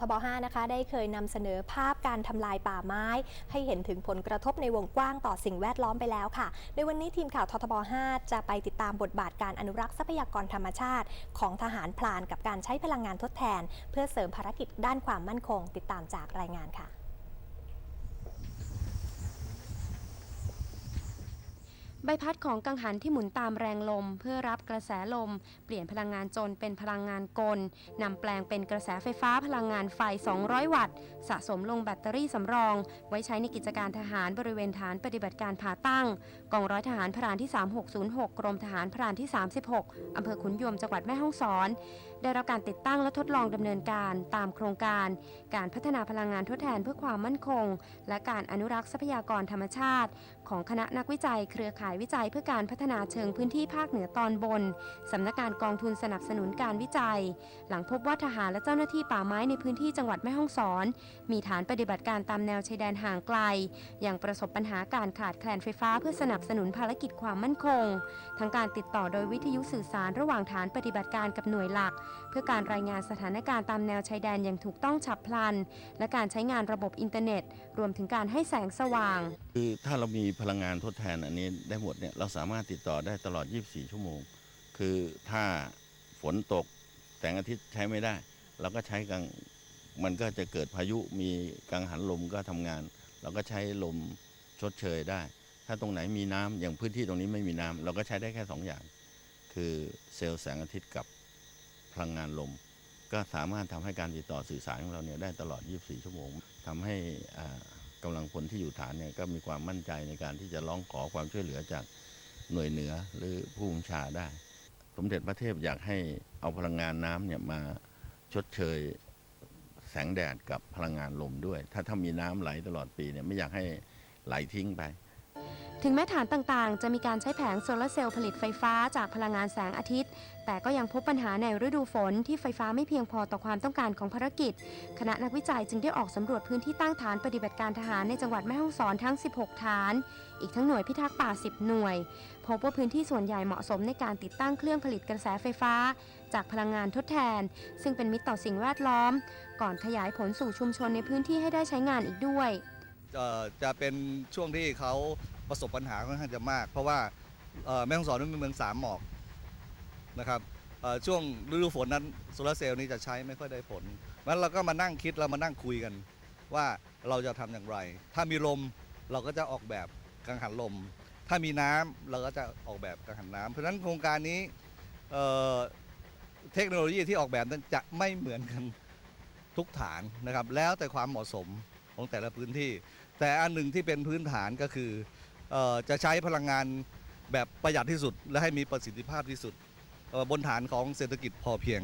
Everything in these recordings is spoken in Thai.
ทบ5นะคะได้เคยนำเสนอภาพการทำลายป่าไม้ ให้เห็นถึงผลกระทบในวงกว้างต่อสิ่งแวดล้อมไปแล้วค่ะ ในวันนี้ทีมข่าวททบ5จะไปติดตามบทบาทการอนุรักษ์ทรัพยากรธรรมชาติ ของทหารพลานกับการใช้พลังงานทดแทน เพื่อเสริมภารกิจด้านความมั่นคง ติดตามจากรายงานค่ะ ใบพัดของกังหันที่หมุนตามแรงลม เพื่อรับกระแสลม เปลี่ยนพลังงานจนเป็นพลังงานกลนำแปลงเป็นกระแสไฟฟ้าพลังงานไฟ 200 วัตต์ สะสมลงแบตเตอรี่สำรอง ไว้ใช้ในกิจการทหารบริเวณฐานปฏิบัติการผาตั้ง กองร้อยทหารพรานที่ 3606 กรมทหารพรานที่ 36 อำเภอขุนยวมจังหวัดแม่ฮ่องสอน ได้รับการติดตั้งและทดลองดำเนินการตามโครงการ การพัฒนาพลังงานทดแทนเพื่อความมั่นคง และการอนุรักษ์ทรัพยากรธรรมชาติ ของคณะนักวิจัย เครือข่ายวิจัยเพื่อการพัฒนาเชิงพื้นที่ภาคเหนือตอนบน สำนักงานกองทุนสนับสนุนการวิจัย หลังพบว่าทหารและเจ้าหน้าที่ป่าไม้ในพื้นที่จังหวัดแม่ฮ่องสอน มีฐานปฏิบัติการตามแนวชายแดนห่างไกล อยังประสบปัญหาการขาดแคลนไฟฟ้าเพื่อสนับสนุนภารกิจความมั่นคง ทั้งการติดต่อโดยวิทยุสื่อสารระหว่างฐานปฏิบัติการกับหน่วยหลัก เพื่อการรายงานสถานการณ์ตามแนวชายแดนอย่างถูกต้องฉับพลัน และการใช้งานระบบอินเทอร์เน็ต รวมถึงการให้แสงสว่าง คือถ้าเรามีพลังงานทดแทนอันนี้ได้หมดเนี่ยเราสามารถติดต่อได้ตลอด 24 ชั่วโมง คือถ้าฝนตกแสงอาทิตย์ใช้ไม่ได้เราก็ใช้กลางมันก็จะเกิดพายุมีกังหันลมก็ทำงาน เราก็ใช้ลมชดเชยได้ ถ้าตรงไหนมีน้ำอย่างพื้นที่ตรงนี้ไม่มีน้ำเราก็ใช้ได้แค่สองอย่าง คือเซลล์แสงอาทิตย์กับพลังงานลม ก็สามารถทำให้การติดต่อสื่อสารของเราเนี่ยได้ตลอด 24 ชั่วโมงทำให้ กำกำลังพลที่อยู่ฐานเนี่ยก็มีความมั่นใจในการที่จะร้องขอความช่วยเหลือจากหน่วยเหนือหรือผู้บัญชาได้ สมเด็จพระเทพอยากให้เอาพลังงานน้ำเนี่ยมาชดเชยแสงแดดกับพลังงานลมด้วย ถ้าถ้ามีน้ำไหลตลอดปีเนี่ยไม่อยากให้ไหลทิ้งไป ถึงแม้ฐานต่างๆ จะมีการใช้แผงโซลาร์เซลล์ผลิตไฟฟ้าจากพลังงานแสงอาทิตย์ แต่ก็ยังพบปัญหาในฤดูฝนที่ไฟฟ้าไม่เพียงพอต่อความต้องการของภารกิจ คณะนักวิจัยจึงได้ออกสำรวจพื้นที่ตั้งฐานปฏิบัติการทหารในจังหวัดแม่ฮ่องสอนทั้ง 16 ฐาน อีกทั้งหน่วยพิทักษ์ป่า 10 หน่วย พบว่าพื้นที่ส่วนใหญ่เหมาะสมในการติดตั้งเครื่องผลิตกระแสไฟฟ้า จากพลังงานทดแทน ซึ่งเป็นมิตรต่อสิ่งแวดล้อม ก่อนขยายผลสู่ชุมชนในพื้นที่ให้ได้ใช้งานอีกด้วยจะเป็นช่วงที่เขา ประสบปัญหาค่อนข้างจะมาก เพราะว่าแม่ฮ่องสอนนั้นเป็นเมืองสามหมอกนะครับช่วงฤดูฝนนั้นโซลาร์เซลล์นี้จะใช้ไม่ค่อยได้ผลงั้นเราก็มานั่งคิดเรามานั่งคุยกันว่าเราจะทำอย่างไร ถ้ามีลมเราก็จะออกแบบกังหันลม ถ้ามีน้ำเราก็จะออกแบบกังหันน้ำเพราะฉะนั้นโครงการนี้เเทคโนโลยีที่ออกแบบนั้นจะไม่เหมือนกันทุกฐานนะครับ แล้วแต่ความเหมาะสมของแต่ละพื้นที่ แต่อันหนึ่งที่เป็นพื้นฐานก็คือ จะใช้พลังงานแบบประหยัดที่สุด และให้มีประสิทธิภาพที่สุดบนฐานของเศรษฐกิจพอเพียง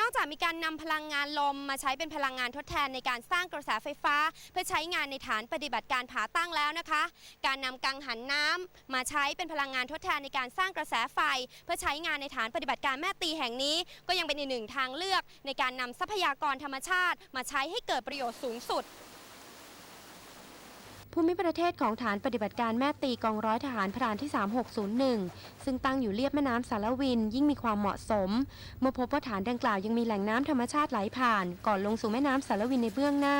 นอกจากมีการนำพลังงานลมมาใช้เป็นพลังงานทดแทนในการสร้างกระแสไฟฟ้า เพื่อใช้งานในฐานปฏิบัติการผาตั้งแล้วนะคะ การนำกังหันน้ำมาใช้เป็นพลังงานทดแทนในการสร้างกระแสไฟ เพื่อใช้งานในฐานปฏิบัติการแม่ตีแห่งนี้ ก็ยังเป็นอีกหนึ่งทางเลือกในการนำทรัพยากรธรรมชาติ มาใช้ให้เกิดประโยชน์สูงสุด ภูมิประเทศของฐานปฏิบัติการแม่ตีกองร้อยทหารพรานที่ 3601 ซึ่งตั้งอยู่เลียบแม่น้ำสารวินยิ่งมีความเหมาะสม เมื่อพบว่าฐานดังกล่าวยังมีแหล่งน้ำธรรมชาติไหลผ่าน ก่อนลงสู่แม่น้ำสารวินในเบื้องหน้า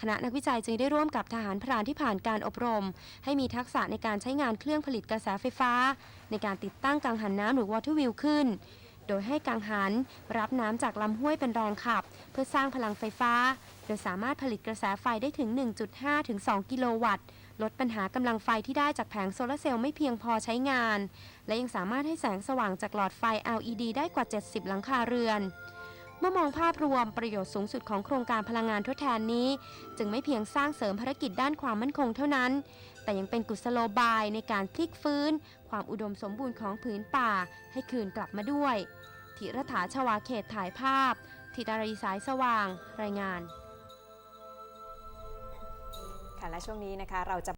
คณะนักวิจัยจึงได้ร่วมกับทหารพรานที่ผ่านการอบรม ให้มีทักษะในการใช้งานเครื่องผลิตกระแสไฟฟ้า ในการติดตั้งกังหันน้ำหรือวอเตอร์วิวขึ้น โดยให้กังหัน รับน้ำจากลำห้วยเป็นแรงขับ เพื่อสร้างพลังไฟฟ้า โดยสามารถผลิตกระแสไฟได้ถึง 1.5 ถึง 2 กิโลวัตต์ ลดปัญหากำลังไฟที่ได้จากแผงโซลาร์เซลล์ไม่เพียงพอใช้งาน และยังสามารถให้แสงสว่างจากหลอดไฟ LED ได้กว่า 70 หลังคาเรือนเมื่อมองภาพรวมประโยชน์สูงสุดของโครงการพลังงานทดแทนนี้ จึงไม่เพียงสร้างเสริมภารกิจด้านความมั่นคงเท่านั้น แต่ยังเป็นกุศโลบายในการพลิกฟื้น ความอุดมสมบูรณ์ของผืนป่าให้คืนกลับมาด้วย ธิรถาชวาเขตถ่ายภาพ ธิดารีสายสว่าง รายงาน ค่ะและช่วงนี้นะคะเราจะ